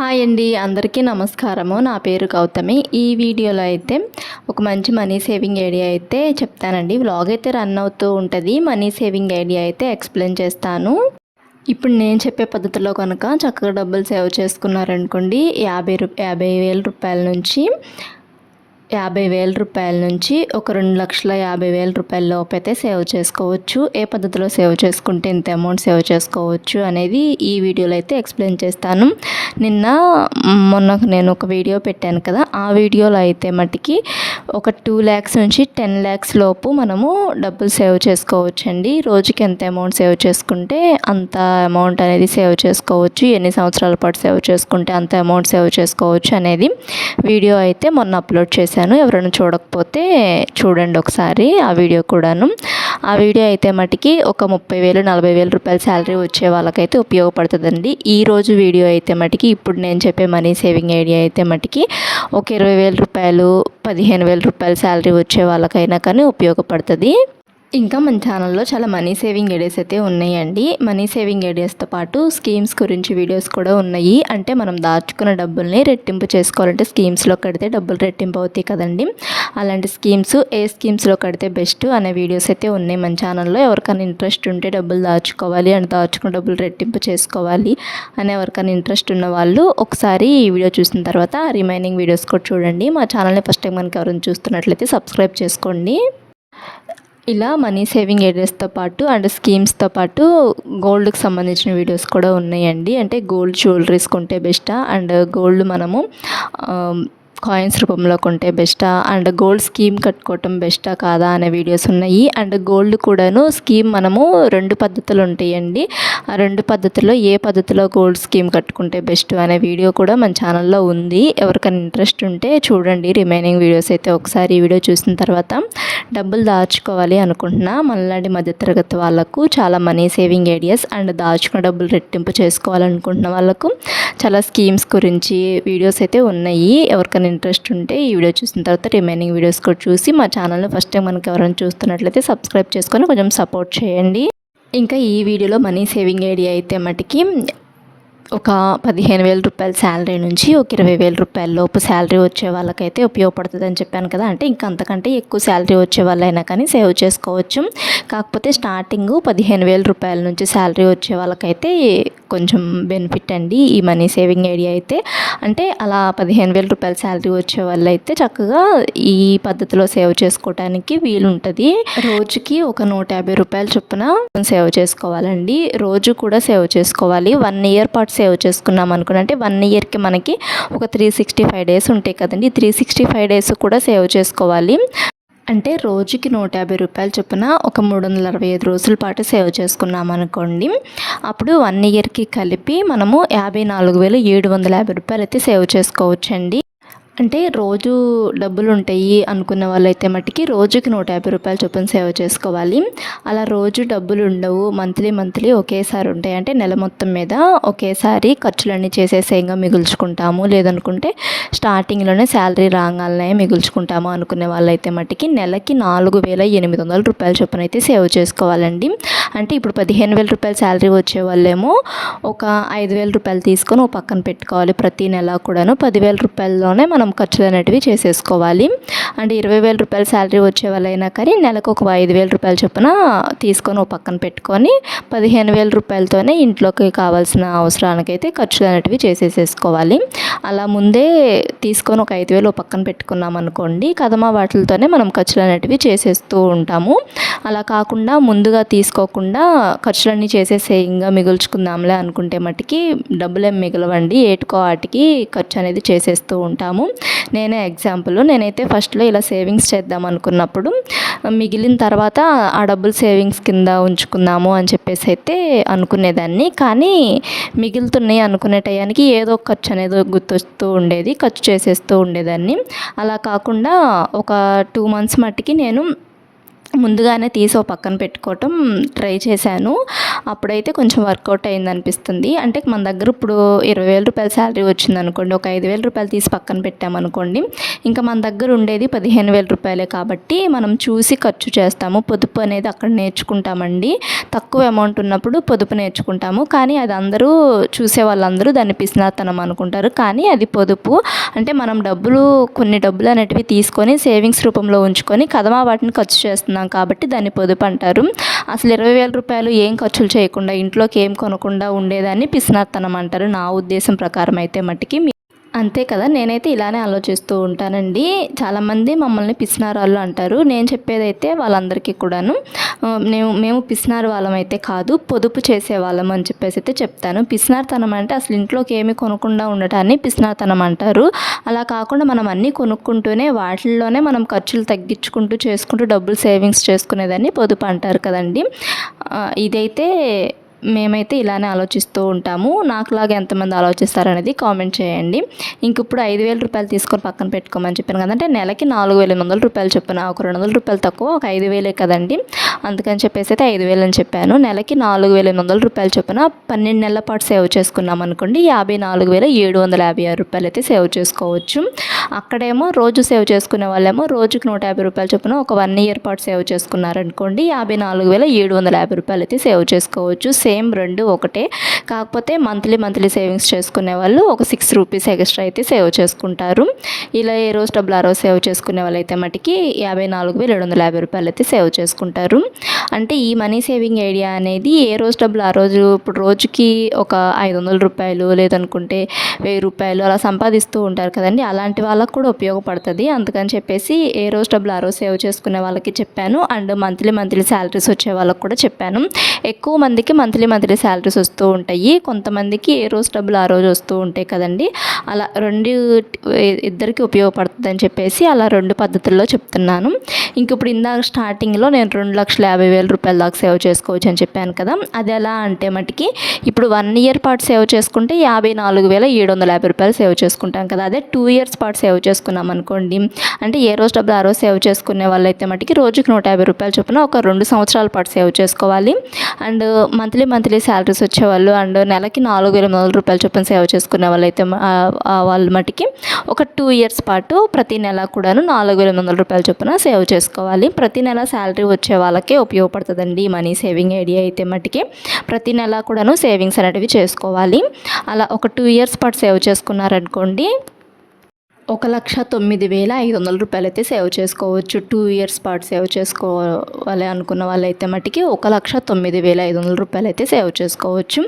Hi అండి అందరికీ నమస్కారము. నా పేరు గౌతమి. ఈ వీడియోలో అయితే ఒక మంచి మనీ సేవింగ్ ఐడియా అయితే చెప్తానండి. వ్లాగ్ అయితే రన్ అవుతూ ఉంటుంది. మనీ సేవింగ్ ఐడియా అయితే ఎక్స్ప్లెయిన్ చేస్తాను. ఇప్పుడు నేను చెప్పే పద్ధతిలో కనుక చక్కగా డబ్బులు సేవ్ చేసుకున్నారనుకోండి యాభై రూ యాభై వేల రూపాయల నుంచి యాభై వేల రూపాయల నుంచి ఒక రెండు లక్షల యాభై వేల రూపాయల లోపు అయితే సేవ్ చేసుకోవచ్చు. ఏ పద్ధతిలో సేవ్ చేసుకుంటే ఇంత అమౌంట్ సేవ్ చేసుకోవచ్చు అనేది ఈ వీడియోలో అయితే ఎక్స్ప్లెయిన్ చేస్తాను. నిన్న మొన్న నేను ఒక వీడియో పెట్టాను కదా ఆ వీడియోలో అయితే మటుకి ఒక టూ ల్యాక్స్ నుంచి టెన్ ల్యాక్స్ లోపు మనము డబ్బులు సేవ్ చేసుకోవచ్చు అండి రోజుకి ఎంత అమౌంట్ సేవ్ చేసుకుంటే అంత అమౌంట్ అనేది సేవ్ చేసుకోవచ్చు. ఎన్ని సంవత్సరాల పాటు సేవ్ చేసుకుంటే అంత అమౌంట్ సేవ్ చేసుకోవచ్చు అనేది వీడియో అయితే మొన్న అప్లోడ్ చేశాను. ఎవరైనా చూడకపోతే చూడండి ఒకసారి ఆ వీడియో కూడాను. ఆ వీడియో అయితే మటుకి ఒక ముప్పై వేలు నలభై వేల రూపాయల శాలరీ వచ్చే వాళ్ళకైతే ఉపయోగపడుతుందండి. ఈ రోజు వీడియో అయితే మటుకి ఇప్పుడు నేను చెప్పే మనీ సేవింగ్ ఐడియా అయితే మటుకి ఒక ఇరవై వేల రూపాయలు పదిహేను వేల రూపాయల శాలరీ వచ్చే వాళ్ళకైనా కానీ ఉపయోగపడుతుంది. ఇంకా మన ఛానల్లో చాలా మనీ సేవింగ్ ఐడియాస్ అయితే ఉన్నాయండి. మనీ సేవింగ్ ఐడియాస్తో పాటు స్కీమ్స్ గురించి వీడియోస్ కూడా ఉన్నాయి. అంటే మనం దాచుకున్న డబ్బుల్ని రెట్టింపు చేసుకోవాలంటే స్కీమ్స్లో కడితే డబ్బులు రెట్టింపు అవుతాయి కదండి. అలాంటి స్కీమ్స్ ఏ స్కీమ్స్లో కడితే బెస్ట్ అనే వీడియోస్ అయితే ఉన్నాయి మన ఛానల్లో. ఎవరికైనా ఇంట్రెస్ట్ ఉంటే డబ్బులు దాచుకోవాలి అండ్ దాచుకున్న డబ్బులు రెట్టింపు చేసుకోవాలి అని ఎవరికైనా ఇంట్రెస్ట్ ఉన్న వాళ్ళు ఒకసారి ఈ వీడియో చూసిన తర్వాత రిమైనింగ్ వీడియోస్ కూడా చూడండి. మా ఛానల్ని ఫస్ట్ టైం కనుక ఎవరైనా చూస్తున్నట్లయితే సబ్స్క్రైబ్ చేసుకోండి. ఇలా మనీ సేవింగ్ ఏరియాస్తో పాటు అండ్ స్కీమ్స్తో పాటు గోల్డ్కి సంబంధించిన వీడియోస్ కూడా ఉన్నాయండి. అంటే గోల్డ్ జ్యువెలరీస్ కొంటే బెస్టా? అండ్ గోల్డ్ మనము కాయిన్స్ రూపంలో కొంటే బెస్టా? అండ్ గోల్డ్ స్కీమ్ కట్టుకోవటం బెస్టా కాదా? అనే వీడియోస్ ఉన్నాయి. అండ్ గోల్డ్ కూడాను స్కీమ్ మనము రెండు పద్ధతులు ఉంటాయండి. ఆ రెండు పద్ధతుల్లో ఏ పద్ధతిలో గోల్డ్ స్కీమ్ కట్టుకుంటే బెస్ట్ అనే వీడియో కూడా మన ఛానల్లో ఉంది. ఎవరికైనా ఇంట్రెస్ట్ ఉంటే చూడండి. రిమైనింగ్ వీడియోస్ అయితే ఒకసారి ఈ వీడియో చూసిన తర్వాత డబ్బులు దాచుకోవాలి అనుకుంటున్నా. మనలాంటి మధ్యతరగతి వాళ్ళకు చాలా మనీ సేవింగ్ ఐడియాస్ అండ్ దాచుకున్న డబ్బులు రెట్టింపు చేసుకోవాలనుకుంటున్న వాళ్ళకు చాలా స్కీమ్స్ గురించి వీడియోస్ అయితే ఉన్నాయి. ఎవరికైనా ఇంట్రెస్ట్ ఉంటే ఈ వీడియో చూసిన తర్వాత రిమైనింగ్ వీడియోస్ కూడా చూసి మా ఛానల్ని ఫస్ట్ టైం మనకి ఎవరైనా చూస్తున్నట్లయితే సబ్స్క్రైబ్ చేసుకొని కొంచెం సపోర్ట్ చేయండి. ఇంకా ఈ వీడియోలో మనీ సేవింగ్ ఐడియా అయితే మటుకి ఒక పదిహేను వేల రూపాయల శాలరీ నుంచి ఒక ఇరవై వేల రూపాయల లోపు శాలరీ వచ్చే వాళ్ళకైతే ఉపయోగపడుతుంది అని చెప్పాను కదా. అంటే ఇంకా అంతకంటే ఎక్కువ శాలరీ వచ్చే వాళ్ళైనా కానీ సేవ్ చేసుకోవచ్చు. కాకపోతే స్టార్టింగ్ పదిహేను వేల రూపాయల నుంచి శాలరీ వచ్చే వాళ్ళకైతే కొంచెం బెనిఫిట్ అండి ఈ మనీ సేవింగ్ ఐడియా అయితే. అంటే అలా పదిహేను వేల రూపాయల శాలరీ వచ్చే వాళ్ళైతే చక్కగా ఈ పద్ధతిలో సేవ్ చేసుకోవడానికి వీలుంటుంది. రోజుకి ఒక నూట యాభై రూపాయల చొప్పున సేవ్ చేసుకోవాలండి. రోజు కూడా సేవ్ చేసుకోవాలి. వన్ ఇయర్ పాటు సేవ్ చేసుకున్నాం అనుకోండి అంటే వన్ ఇయర్కి మనకి ఒక త్రీ సిక్స్టీ ఫైవ్ డేస్ ఉంటాయి కదండి. త్రీ సిక్స్టీ ఫైవ్ డేస్ కూడా సేవ్ చేసుకోవాలి. అంటే రోజుకి నూట యాభై రూపాయలు చొప్పున ఒక మూడు వందల అరవై ఐదు రోజుల పాటు సేవ్ చేసుకున్నాం అనుకోండి. అప్పుడు వన్ ఇయర్కి కలిపి మనము యాభై నాలుగు వేలు ఏడు వందల యాభై రూపాయలు అయితే సేవ్ చేసుకోవచ్చండి. అంటే రోజు డబ్బులు ఉంటాయి అనుకున్న వాళ్ళైతే మట్టికి రోజుకి నూట యాభై రూపాయలు చొప్పున సేవ చేసుకోవాలి. అలా రోజు డబ్బులు ఉండవు మంత్లీ మంత్లీ ఒకేసారి ఉంటాయి. అంటే నెల మొత్తం మీద ఒకేసారి ఖర్చులన్నీ చేసేసేయంగా మిగుల్చుకుంటాము. లేదనుకుంటే స్టార్టింగ్లోనే శాలరీ రాగాలనే మిగుల్చుకుంటాము అనుకునే వాళ్ళైతే మట్టికి నెలకి నాలుగు వేల ఎనిమిది వందల రూపాయల చొప్పున అయితే సేవ్ చేసుకోవాలండి. అంటే ఇప్పుడు పదిహేను వేల రూపాయల శాలరీ వచ్చే వాళ్ళేమో ఒక ఐదు వేల రూపాయలు తీసుకొని ఓ పక్కన పెట్టుకోవాలి ప్రతి నెల కూడాను. పదివేల రూపాయల్లోనే మనం ఖర్చులు అనేటివి చేసేసుకోవాలి. అంటే ఇరవై వేల రూపాయల శాలరీ వచ్చే వాళ్ళైనా కానీ నెలకు ఒక ఐదు వేల రూపాయల చొప్పున తీసుకొని ఒక పక్కన పెట్టుకొని పదిహేను వేల రూపాయలతోనే ఇంట్లోకి కావాల్సిన అవసరానికైతే ఖర్చులు అనేటివి చేసేసేసుకోవాలి. అలా ముందే తీసుకొని ఒక ఐదు వేలు ఒక పక్కన పెట్టుకున్నాం అనుకోండి కదమా వాటిలతోనే మనం ఖర్చులు అనేటివి చేసేస్తూ ఉంటాము. అలా కాకుండా ముందుగా తీసుకోకుండా ఖర్చులన్నీ చేసేసేయంగా మిగుల్చుకుందాంలే అనుకుంటే మట్టుకి డబ్బులేం మిగలవండి. ఏటుకో వాటికి ఖర్చు అనేది చేసేస్తూ ఉంటాము. నేనే ఎగ్జాంపుల్ నేనైతే ఫస్ట్లో ఇలా సేవింగ్స్ చేద్దాం అనుకున్నప్పుడు మిగిలిన తర్వాత ఆ డబ్బులు సేవింగ్స్ కింద ఉంచుకుందాము అని చెప్పేసి అయితే అనుకునేదాన్ని. కానీ మిగులుతున్నాయి అనుకునే టయానికి ఏదో ఒక ఖర్చు అనేది గుర్తొస్తూ ఉండేది ఖర్చు చేసేస్తూ ఉండేదాన్ని. అలా కాకుండా ఒక టూ మంత్స్ మట్టికి నేను ముందుగానే తీసి ఓ పక్కన పెట్టుకోవటం ట్రై చేశాను. అప్పుడైతే కొంచెం వర్కౌట్ అయింది అనిపిస్తుంది అంటే మన దగ్గర ఇప్పుడు ఇరవై వేల రూపాయల శాలరీ వచ్చింది అనుకోండి ఒక ఐదు వేల రూపాయలు తీసి పక్కన పెట్టామనుకోండి ఇంకా మన దగ్గర ఉండేది పదిహేను వేల రూపాయలే కాబట్టి మనం చూసి ఖర్చు చేస్తాము. పొదుపు అనేది అక్కడ నేర్చుకుంటామండి. తక్కువ అమౌంట్ ఉన్నప్పుడు పొదుపు నేర్చుకుంటాము. కానీ అది అందరూ చూసే వాళ్ళందరూ దాన్ని పిసినాతనం అనుకుంటారు. కానీ అది పొదుపు. అంటే మనం డబ్బులు కొన్ని డబ్బులు అనేటివి తీసుకొని సేవింగ్స్ రూపంలో ఉంచుకొని కదమా వాటిని ఖర్చు చేస్తున్నాం కాబట్టి దాన్ని పొదుపు అంటారు. అసలు ఇరవై వేల రూపాయలు ఏం ఖర్చులు చేయకుండా ఇంట్లోకి ఏం కొనకుండా ఉండేదాన్ని పిసినాతనం అంటారు. నా ఉద్దేశం ప్రకారం అయితే మట్టికి అంతే కదా? నేనైతే ఇలానే ఆలోచిస్తూ ఉంటానండి. చాలామంది మమ్మల్ని పిసినారాళ్ళు అంటారు. నేను చెప్పేదైతే వాళ్ళందరికీ కూడాను. మేము మేము పిసినారు వాళ్ళం అయితే కాదు పొదుపు చేసే వాళ్ళం అని చెప్పేసి అయితే చెప్తాను. పిసినార్తనం అంటే అసలు ఇంట్లోకి ఏమి కొనకుండా ఉండటాన్ని పిసినార్తనం అంటారు. అలా కాకుండా మనం అన్నీ కొనుక్కుంటూనే వాటిల్లోనే మనం ఖర్చులు తగ్గించుకుంటూ చేసుకుంటూ డబ్బులు సేవింగ్స్ చేసుకునేదాన్ని పొదుపు అంటారు కదండి. ఇదైతే మేమైతే ఇలానే ఆలోచిస్తూ ఉంటాము. నాకులాగా ఎంతమంది ఆలోచిస్తారనేది కామెంట్ చేయండి. ఇంక ఇప్పుడు ఐదు వేల రూపాయలు తీసుకొని పక్కన పెట్టుకోమని చెప్పాను కదంటే నెలకి నాలుగు వేల ఎనిమిది వందల రూపాయలు చొప్పున. ఒక రెండు వందల రూపాయలు తక్కువ ఒక ఐదు వేలే కదండి. అందుకని చెప్పేసి అయితే ఐదు వేలు అని చెప్పాను. నెలకి నాలుగు వేల ఎనిమిది వందల రూపాయలు చొప్పున పన్నెండు నెలల పాటు సేవ్ చేసుకున్నాం అనుకోండి యాభై నాలుగు వేల ఏడు వందల యాభై ఆరు రూపాయలు అయితే సేవ్ చేసుకోవచ్చు. అక్కడేమో రోజు సేవ్ చేసుకునే వాళ్ళేమో రోజుకి నూట యాభై రూపాయలు చొప్పున ఒక వన్ ఇయర్ పాటు సేవ్ చేసుకున్నారనుకోండి యాభై నాలుగు వేల ఏడు వందల యాభై రూపాయలు అయితే సేవ్ చేసుకోవచ్చు. సేమ్ రెండు ఒకటే. కాకపోతే మంత్లీ మంత్లీ సేవింగ్స్ చేసుకునే వాళ్ళు ఒక సిక్స్ రూపీస్ ఎక్స్ట్రా అయితే సేవ్ చేసుకుంటారు. ఇలా ఏ రోజు డబ్బులు ఆ రోజు సేవ్ చేసుకునే వాళ్ళు అయితే మటుకి యాభై నాలుగు వేల ఏడు వందల యాభై రూపాయలు అయితే సేవ్ చేసుకుంటారు. అంటే ఈ మనీ సేవింగ్ ఐడియా అనేది ఏ రోజు డబ్బులు ఆ రోజు ఇప్పుడు రోజుకి ఒక ఐదు వందల రూపాయలు లేదనుకుంటే వెయ్యి రూపాయలు అలా సంపాదిస్తూ ఉంటారు కదండి. అలాంటి వాళ్ళకు కూడా ఉపయోగపడుతుంది. అందుకని చెప్పేసి ఏ రోజు డబ్బులు ఆ రోజు సేవ్ చేసుకునే వాళ్ళకి చెప్పాను. అండ్ మంత్లీ మంత్లీ శాలరీస్ వచ్చే వాళ్ళకి కూడా చెప్పాను. ఎక్కువ మందికి మంత్లీ మంత్లీ శాలరీస్ వస్తూ ఉంటాయి. కొంతమందికి ఏ రోజు డబ్బులు ఆ రోజు వస్తూ ఉంటాయి కదండి. అలా రెండు ఇద్దరికి ఉపయోగపడుతుందని చెప్పేసి అలా రెండు పద్ధతుల్లో చెప్తున్నాను. ఇంక ఇప్పుడు ఇందాక స్టార్టింగ్లో నేను రెండు లక్షల యాభై వేల రూపాయల దాకా సేవ్ చేసుకోవచ్చు అని చెప్పాను కదా. అది ఎలా అంటే మటుకి ఇప్పుడు వన్ ఇయర్ పాటు సేవ్ చేసుకుంటే యాభై నాలుగు వేల ఏడు వందల యాభై రూపాయలు సేవ్ చేసుకుంటాం కదా. అదే టూ ఇయర్స్ పాటు సేవ్ చేసుకున్నాం అనుకోండి. అంటే ఏ రోజు డబ్బులు ఆ రోజు సేవ్ చేసుకునే వాళ్ళైతే మటుకి రోజుకి నూట యాభై రూపాయలు చొప్పున ఒక రెండు సంవత్సరాల పాటు సేవ్ చేసుకోవాలి. అండ్ మంత్లీ మంత్లీ శాలరీస్ వచ్చేవాళ్ళు అండ్ నెలకి నాలుగు వేల వందల రూపాయలు చొప్పున సేవ్ చేసుకునే వాళ్ళైతే అయితే వాళ్ళ మటుకి ఒక టూ ఇయర్స్ పాటు ప్రతి నెల కూడాను నాలుగు వేల వందల రూపాయల చొప్పున సేవ్ చేసుకోవాలి. ప్రతి నెల శాలరీ వచ్చే వాళ్ళకే ఉపయోగపడుతుందండి ఈ మనీ సేవింగ్ ఐడియా అయితే మటుకి ప్రతి నెల కూడాను సేవింగ్స్ అనేటివి చేసుకోవాలి. అలా ఒక టూ ఇయర్స్ పాటు సేవ్ చేసుకున్నారనుకోండి ఒక లక్ష తొమ్మిది వేల ఐదు వందల రూపాయలు అయితే సేవ్ చేసుకోవచ్చు. టూ ఇయర్స్ పాటు సేవ్ చేసుకోవాలి అనుకున్న వాళ్ళైతే మట్టికి ఒక లక్ష తొమ్మిది వేల ఐదు వందల రూపాయలు అయితే సేవ్ చేసుకోవచ్చు.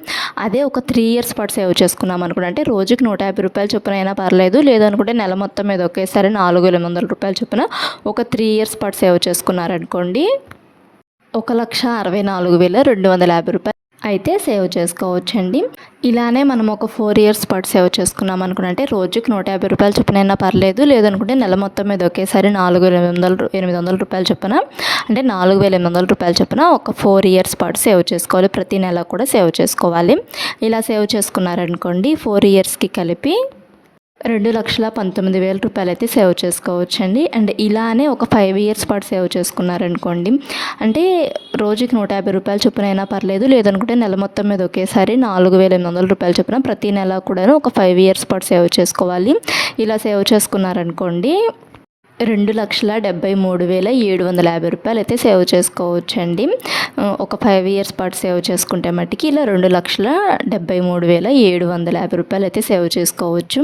అదే ఒక త్రీ ఇయర్స్ పాటు సేవ్ చేసుకున్నాం అనుకుంటే అంటే రోజుకి నూట యాభై రూపాయలు చొప్పున అయినా పర్లేదు లేదనుకుంటే నెల మొత్తం మీద ఒకేసారి నాలుగు వేల ఎనిమిది వందల రూపాయల చొప్పున ఒక త్రీ ఇయర్స్ పాటు సేవ్ చేసుకున్నారనుకోండి ఒక లక్ష అరవై నాలుగు వేల రెండు వందల యాభై రూపాయలు అయితే సేవ్ చేసుకోవచ్చండి. ఇలానే మనం ఒక ఫోర్ ఇయర్స్ పాటు సేవ్ చేసుకున్నాం అనుకుంటే రోజుకి నూట యాభై రూపాయలు చొప్పునైనా పర్లేదు. లేదనుకుంటే నెల మొత్తం మీద ఒకేసారి నాలుగు వేల ఎనిమిది వందల ఎనిమిది వందల రూపాయలు చొప్పున అంటే నాలుగు వేల ఎనిమిది వందల రూపాయల చొప్పున ఒక ఫోర్ ఇయర్స్ పాటు సేవ్ చేసుకోవాలి. ప్రతి నెల కూడా సేవ్ చేసుకోవాలి. ఇలా సేవ్ చేసుకున్నారనుకోండి ఫోర్ ఇయర్స్కి కలిపి రెండు లక్షల పంతొమ్మిది వేల రూపాయలు అయితే సేవ్ చేసుకోవచ్చండి. అండ్ ఇలానే ఒక ఫైవ్ ఇయర్స్ పాటు సేవ్ చేసుకున్నారనుకోండి. అంటే రోజుకి నూట యాభై రూపాయలు చొప్పున అయినా పర్లేదు లేదనుకుంటే నెల మొత్తం మీద ఒకేసారి నాలుగు వేల ఎనిమిది వందల రూపాయలు చొప్పున ప్రతి నెల కూడాను ఒక ఫైవ్ ఇయర్స్ పాటు సేవ్ చేసుకోవాలి. ఇలా సేవ్ చేసుకున్నారనుకోండి రెండు లక్షల డెబ్బై మూడు వేల ఏడు వందల యాభై రూపాయలు అయితే సేవ్ చేసుకోవచ్చండి. ఒక ఫైవ్ ఇయర్స్ పాటు సేవ్ చేసుకుంటే మట్టికి ఇలా రెండు లక్షల డెబ్బై మూడు వేల ఏడు వందల యాభై రూపాయలు అయితే సేవ్ చేసుకోవచ్చు.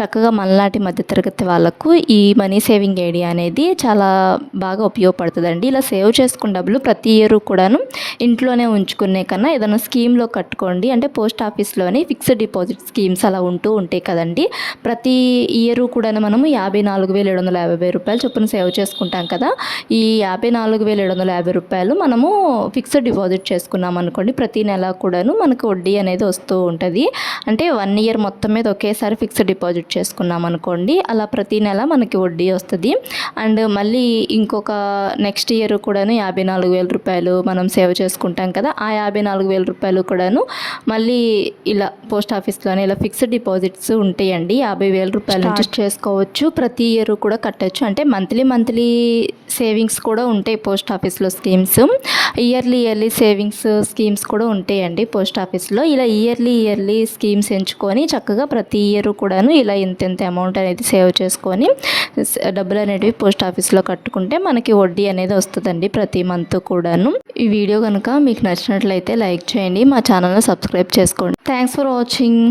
చక్కగా మనలాంటి మధ్యతరగతి వాళ్ళకు ఈ మనీ సేవింగ్ ఐడియా అనేది చాలా బాగా ఉపయోగపడుతుందండి. ఇలా సేవ్ చేసుకున్న డబ్బులు ప్రతి ఇయర్ కూడాను ఇంట్లోనే ఉంచుకునే కన్నా ఏదైనా స్కీమ్లో కట్టుకోండి. అంటే పోస్ట్ ఆఫీస్లోని ఫిక్స్డ్ డిపాజిట్ స్కీమ్స్ అలా ఉంటూ ఉంటాయి కదండి. ప్రతి ఇయర్ కూడా మనము యాభై నాలుగు వేల ఏడు వందల యాభై రూపాయలు చొప్పున సేవ్ చేసుకుంటాం కదా. ఈ యాభై నాలుగు వేల ఏడు వందల యాభై రూపాయలు మనము ఫిక్స్డ్ డిపాజిట్ చేసుకున్నాం అనుకోండి ప్రతి నెల కూడాను మనకు వడ్డీ అనేది వస్తూ ఉంటుంది. అంటే వన్ ఇయర్ మొత్తం మీద ఒకేసారి ఫిక్స్డ్ డిపాజిట్ చేసుకున్నాం అనుకోండి అలా ప్రతి నెల మనకి వడ్డీ వస్తుంది. అండ్ మళ్ళీ ఇంకొక నెక్స్ట్ ఇయర్ కూడాను యాభై నాలుగు వేల రూపాయలు మనం సేవ్ చేసుకుంటాం కదా ఆ యాభై నాలుగు వేల రూపాయలు కూడాను మళ్ళీ ఇలా పోస్ట్ ఆఫీస్లోనే ఇలా ఫిక్స్డ్ డిపాజిట్స్ ఉంటాయండి. యాభై వేల రూపాయల నుంచి చేసుకోవచ్చు. ప్రతి ఇయర్ కూడా కట్టచ్చు. అంటే మంత్లీ మంత్లీ సేవింగ్స్ కూడా ఉంటాయి పోస్ట్ ఆఫీస్లో schemes. Yearly yearly savings schemes కూడా ఉంటాయండి పోస్ట్ ఆఫీస్లో. ఇలా ఇయర్లీ ఇయర్లీ స్కీమ్స్ ఎంచుకొని చక్కగా ప్రతి ఇయర్ కూడాను ఇలా ఇంత ఇంత అమౌంట్ అనేది సేవ్ చేసుకొని డబ్బులు అనేటివి పోస్ట్ ఆఫీస్లో కట్టుకుంటే మనకి వడ్డీ అనేది వస్తుందండి ప్రతి మంత్ కూడాను. ఈ వీడియో కనుక మీకు నచ్చినట్లయితే లైక్ చేయండి మా ఛానల్ని సబ్స్క్రైబ్ చేసుకోండి. Thanks for watching